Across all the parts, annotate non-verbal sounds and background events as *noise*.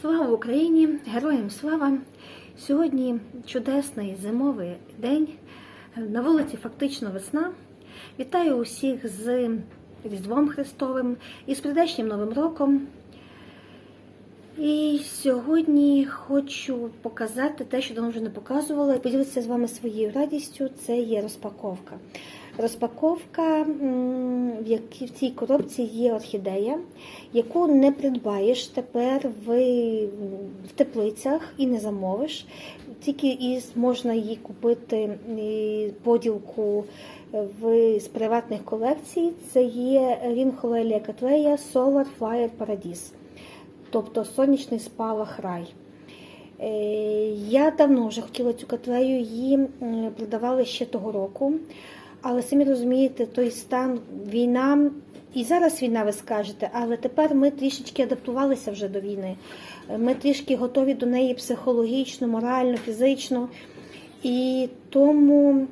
Слава Україні! Героям слава! Сьогодні чудесний зимовий день. На вулиці фактично весна. Вітаю усіх з Різдвом Христовим і з прийдешнім Новим роком. І сьогодні хочу показати те, що давно вже не показувала, поділитися з вами своєю радістю. Це є розпаковка. Розпаковка, в якій в цій коробці є орхідея, яку не придбаєш тепер в, в теплицях і не замовиш. Тільки із можна її купити поділку в, з приватних колекцій. Це є Рінхолелія Катлея Solar Flyer Paradise тобто сонячний спалах рай. Е, Я давно вже хотіла цю котлею, її продавали ще того року. Але самі розумієте, той стан війна, і зараз війна, ви скажете, але тепер ми трішечки адаптувалися вже до війни. Ми трішки готові до неї психологічно, морально, фізично. І тому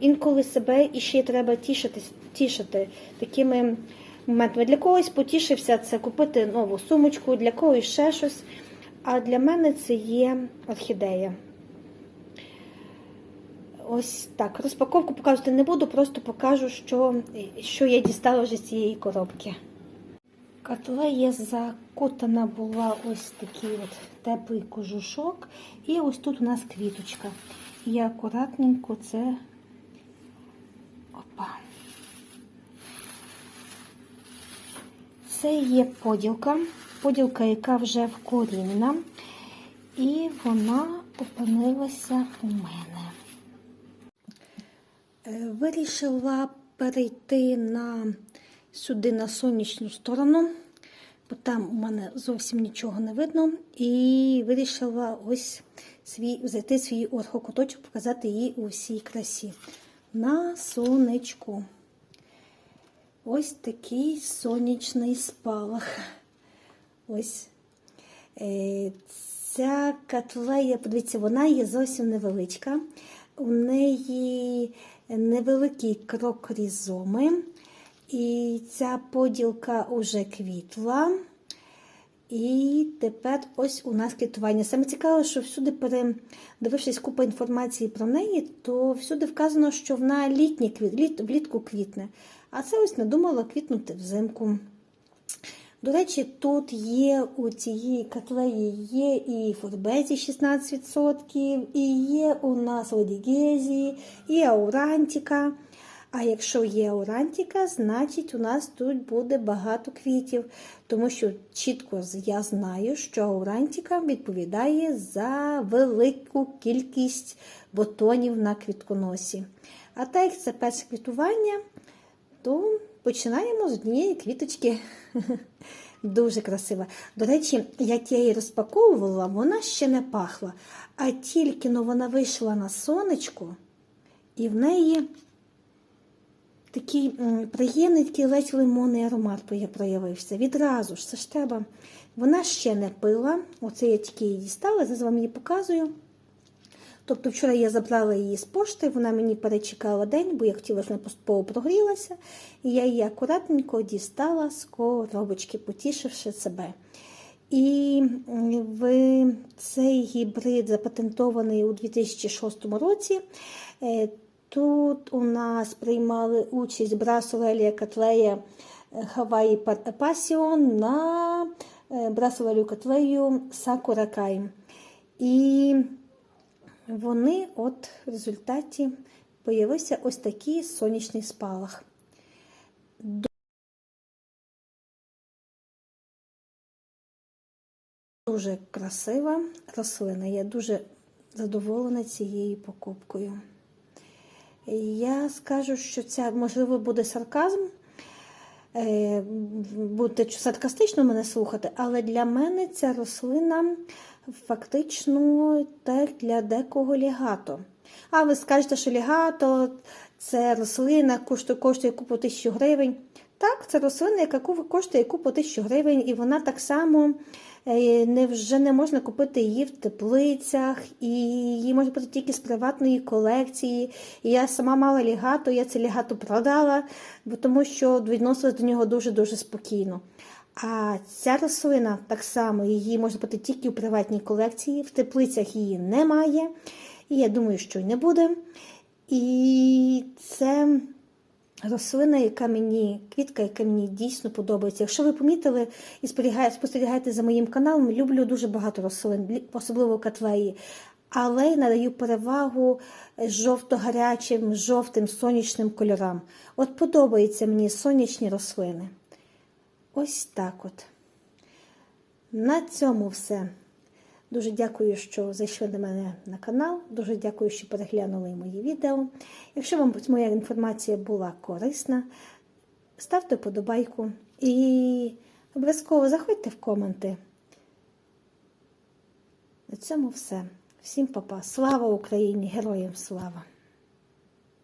інколи себе іще треба тішити, тішити такими моментами. Для когось потішився це купити нову сумочку, для когось ще щось. А для мене це є орхідея. Ось так. Розпаковку показувати не буду, просто покажу, що, що я дістала вже з цієї коробки. Котлея закутана була ось такий от теплий кожушок. І ось тут у нас квіточка. Я акуратненько це. Це є поділка, поділка, яка вже вкорінена, і вона опинилася у мене. Е, Вирішила перейти на сюди на сонячну сторону, бо там у мене зовсім нічого не видно. І вирішила ось свій, взяти свій орхокуточок, показати її у всій красі. На сонечку. Ось такий сонячний спалах. Ось Е, ця котлея, подивіться, вона є зовсім невеличка. У неї невеликий крок різоми. І ця поділка вже квітла. І тепер ось у нас квітування. Саме цікаве, що всюди, передивившись купу інформації про неї, то всюди вказано, що вона літній квіт, літ, влітку квітне. А це ось надумала квітнути взимку. До речі, тут є у цієї котлеї є і форбезі 16%, і є у нас одігезі, і аурантіка. А якщо є аурантіка, значить у нас тут буде багато квітів, тому що чітко я знаю, що аурантіка відповідає за велику кількість бутонів на квітконосі. А так як це перше квітування, то починаємо з однієї квіточки. *laughs* Дуже красива. До речі, як я її розпаковувала, вона ще не пахла, а тільки но вона вийшла на сонечко, і в неї такий приємний такий ледь лимонний аромат проявився. Відразу ж це ж треба. Вона ще не пила. Оце я тільки її дістала, зараз вам її показую. Тобто вчора я забрала її з пошти, вона мені перечекала день, бо я хотіла, щоб вона поступово прогрілася. І я її акуратненько дістала з коробочки, потішивши себе. І в цей гібрид запатентований у 2006 році. Е, Тут у нас приймали участь Брасолелія Котлея Хаваї Пасіон на Брасолелю Котлею Сакуракай. І вони от в результаті появився ось такий сонячний спалах. Дуже красива рослина. Я дуже задоволена цією покупкою. Я скажу, що це, можливо, буде сарказм, е, будете саркастично мене слухати, але для мене ця рослина фактично так для декого лягато. А ви скажете, що лягато це рослина, коштує, купу тисячу гривень. Так, це рослина, яка коштує купу тисячу гривень, і вона так само е, не, вже не можна купити її в теплицях, і її можна купити тільки з приватної колекції. І я сама мала лігато, я це лігато продала, бо тому що відносилась до нього дуже-дуже спокійно. А ця рослина так само її може бути тільки у приватній колекції, в теплицях її немає. І я думаю, що й не буде. І це рослина, яка мені, квітка, яка мені дійсно подобається. Якщо ви помітили і спостерігаєте за моїм каналом, люблю дуже багато рослин, особливо катлеї. Але надаю перевагу жовто-гарячим, жовтим сонячним кольорам. От подобаються мені сонячні рослини. Ось так от. На цьому все. Дуже дякую, що зайшли до мене на канал. Дуже дякую, що переглянули мої відео. Якщо вам моя інформація була корисна, ставте вподобайку і обов'язково заходьте в коменти. На цьому все. Всім папа. Слава Україні! Героям слава!